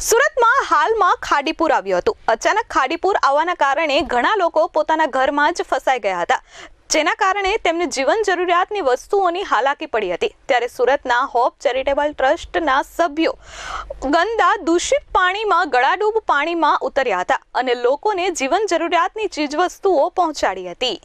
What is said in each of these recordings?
સુરતમાં હાલમાં ખાડીપુર આવ્યું હતું. અચાનક ખાડીપુર આવવાના કારણે ઘણા લોકો પોતાના ઘરમાં જ ફસાઈ ગયા હતા. જેના કારણે તેમને જીવન જરૂરિયાતની વસ્તુઓની હાલાકી પડી હતી. ત્યારે સુરતના હોપ ચેરિટેબલ ટ્રસ્ટના સભ્યો ગંદા દૂષિત પાણીમાં, ગળાડૂબ પાણીમાં ઉતર્યા હતા અને લોકોને જીવન જરૂરિયાતની ચીજવસ્તુઓ પહોંચાડી હતી.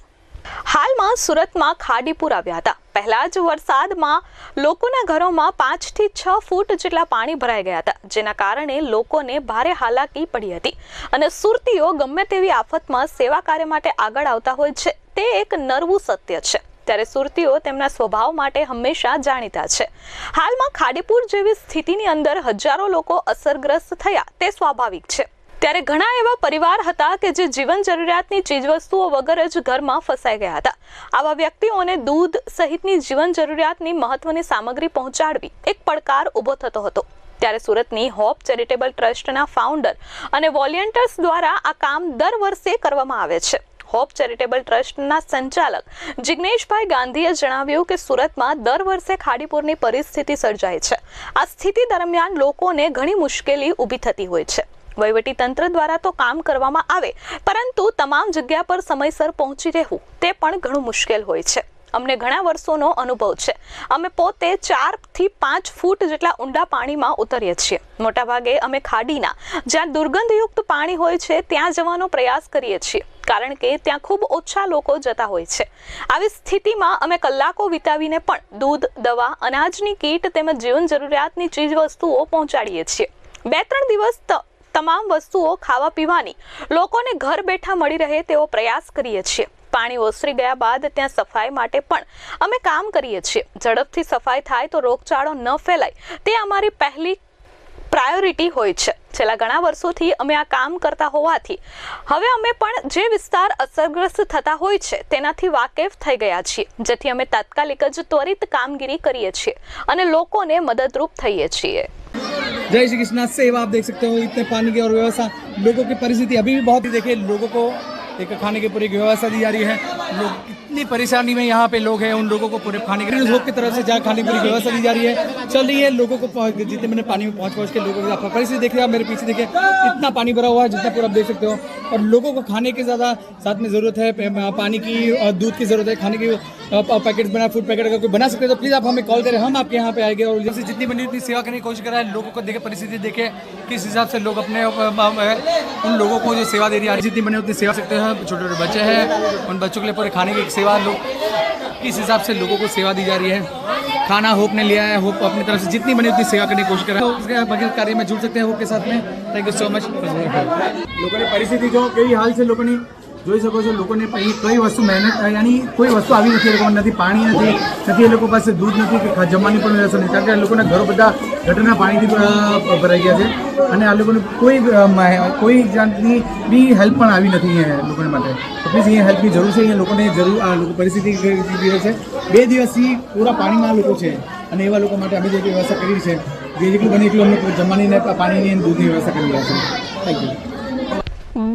હાલમાં સુરતમાં ખાડીપુર આવ્યા હતા. પહેલા જ વરસાદમાં લોકોના ઘરોમાં પાંચથી છ ફૂટ જેટલા પાણી ભરાઈ ગયા હતા, જેના કારણે લોકોને ભારે હાલાકી પડી હતી અને સુરતીઓ ગમે તેવી આફતમાં સેવા કાર્ય માટે આગળ આવતા હોય છે, તે એક નરવું સત્ય છે. ત્યારે સુરતીઓ તેમના સ્વભાવ માટે હંમેશા જાણીતા છે. હાલમાં ખાડીપુર જેવી સ્થિતિની અંદર હજારો લોકો અસરગ્રસ્ત થયા, તે સ્વાભાવિક છે. ત્યારે ઘણા એવા પરિવાર હતા કે જે જીવન જરૂરિયાતની ચીજવસ્તુઓ વગર જ ઘરમાં ફસાઈ ગયા હતા. આવા વ્યક્તિઓને દૂધ સહિતની જીવન જરૂરિયાતની મહત્વની સામગ્રી પહોંચાડવી એક પડકાર ઊભો થતો હતો. ત્યારે સુરતની હોપ ચેરિટેબલ ટ્રસ્ટના ફાઉન્ડર અને વોલિયન્ટર્સ દ્વારા આ કામ દર વર્ષે કરવામાં આવે છે. હોપ ચેરિટેબલ ટ્રસ્ટના સંચાલક જિગ્નેશભાઈ ગાંધીએ જણાવ્યું કે સુરતમાં દર વર્ષે ખાડીપુરની પરિસ્થિતિ સર્જાય છે. આ સ્થિતિ દરમિયાન લોકોને ઘણી મુશ્કેલી ઊભી થતી હોય છે. વહીવટી તંત્ર દ્વારા તો કામ કરવામાં આવે, પરંતુ તમામ જગ્યા પર સમયસર પહોંચી રહેવું, તે પણ ઘણું મુશ્કેલ હોય છે. અમને ઘણા વર્ષોનો અનુભવ છે. અમે પોતે ચારથી પાંચ ફૂટ જેટલા ઊંડા પાણીમાં ઉતરીએ છીએ. મોટાભાગે અમે ખાડીના, જ્યાં દુર્ગંધયુક્ત પાણી હોય છે, ત્યાં જવાનો પ્રયાસ કરીએ છીએ, કારણ કે ત્યાં ખૂબ ઓછા લોકો જતા હોય છે. આવી સ્થિતિમાં અમે કલાકો વિતાવીને પણ દૂધ, દવા, અનાજની કીટ તેમજ જીવન જરૂરિયાતની ચીજવસ્તુઓ પહોંચાડીએ છીએ. બે ત્રણ દિવસ તમામ વસ્તુઓ ખાવા પીવાની લોકોને ઘર બેઠા મળી રહે તેવો પ્રયાસ કરીએ છીએ. પાણી ઓસરી ગયા બાદ ત્યાં સફાઈ માટે પણ અમે કામ કરીએ છીએ. ઝડપથી સફાઈ થાય તો રોગચાળો ન ફેલાય, તે અમારી પહેલી પ્રાયોરિટી હોય છે. છેલ્લા ઘણા વર્ષોથી અમે આ કામ કરતા હોવાથી હવે અમે પણ જે વિસ્તાર અસરગ્રસ્ત થતા હોય છે, તેનાથી વાકેફ થઈ ગયા છીએ. જેથી અમે તાત્કાલિક જ ત્વરિત કામગીરી કરીએ છીએ અને લોકોને મદદરૂપ થઈએ છીએ. जय श्री कृष्णा सेवा आप देख सकते हो इतने पानी की और व्यवस्था लोगों की परिस्थिति अभी भी बहुत ही देखिए लोगों को एक खाने की पूरी व्यवस्था दी जा रही है। लोग इतनी परेशानी में यहाँ पे लोग हैं, उन लोगों को पूरे खाने के लोग की तरफ़ से जहाँ खाने की पूरी व्यवस्था दी जा रही है। चल रही है, लोगों को जितने मैंने पानी में पहुँच पहुँच के लोगों को परिस्थिति देख रहे आप मेरे पीछे देखिए, इतना पानी भरा हुआ है जितना पूरा आप देख सकते हो। और लोगों को खाने की ज़्यादा साथ में ज़रूरत है पानी की दूध की ज़रूरत है, खाने की पैकेट बना फ़ूड पैकेट अगर कोई बना सकते हैं तो प्लीज़ आप हमें कॉल करें। हम आपके यहाँ पे आएँगे और जैसे जितनी बनी उतनी सेवा करने की कोशिश कर करा है, लोगों को देखे परिस्थिति देखे किस हिसाब से लोग अपने उन लोगों को जो सेवा दे रही है, जितनी बनी उतनी सेवा सकते हैं। हैं छोटे छोटे बच्चे हैं। उन बच्चों के लिए पूरे खाने की सेवा लोग किस हिसाब से लोगों को सेवा दी जा रही है? खाना होप ने लिया है, होप अपनी तरफ़ से जितनी बनी उतनी सेवा करने की कोशिश कर रहा है। तो उसके कार्य में जुड़ सकते हैं होप के साथ में। थैंक यू सो मच लोगों ने परिस्थिति जो कई हाल से लोगों ने જોઈ શકો છો લોકોને પછી કઈ વસ્તુ મહેનત એની કોઈ વસ્તુ આવી નથી, એ લોકોને નથી પાણી નથી નથી એ લોકો પાસે દૂધ નથી કે જમવાની પણ વ્યવસ્થા નથી. કારણ કે આ લોકોના ઘરો બધા ગટરના પાણીથી ભરાઈ ગયા છે અને આ લોકોને કોઈ કોઈ જાતની બી હેલ્પ પણ આવી નથી અહીંયા લોકોને માટે. તો પ્લીઝ અહીંયા હેલ્પની જરૂર છે, અહીંયા લોકોને જરૂર, આ પરિસ્થિતિ છે. બે દિવસથી પૂરા પાણીમાં લોકો છે અને એવા લોકો માટે અમે જે વ્યવસ્થા કરી છે, જે જેટલું બને એટલું અમે જમવાની પાણીની દૂધની વ્યવસ્થા કરી રહ્યા છે. Thank you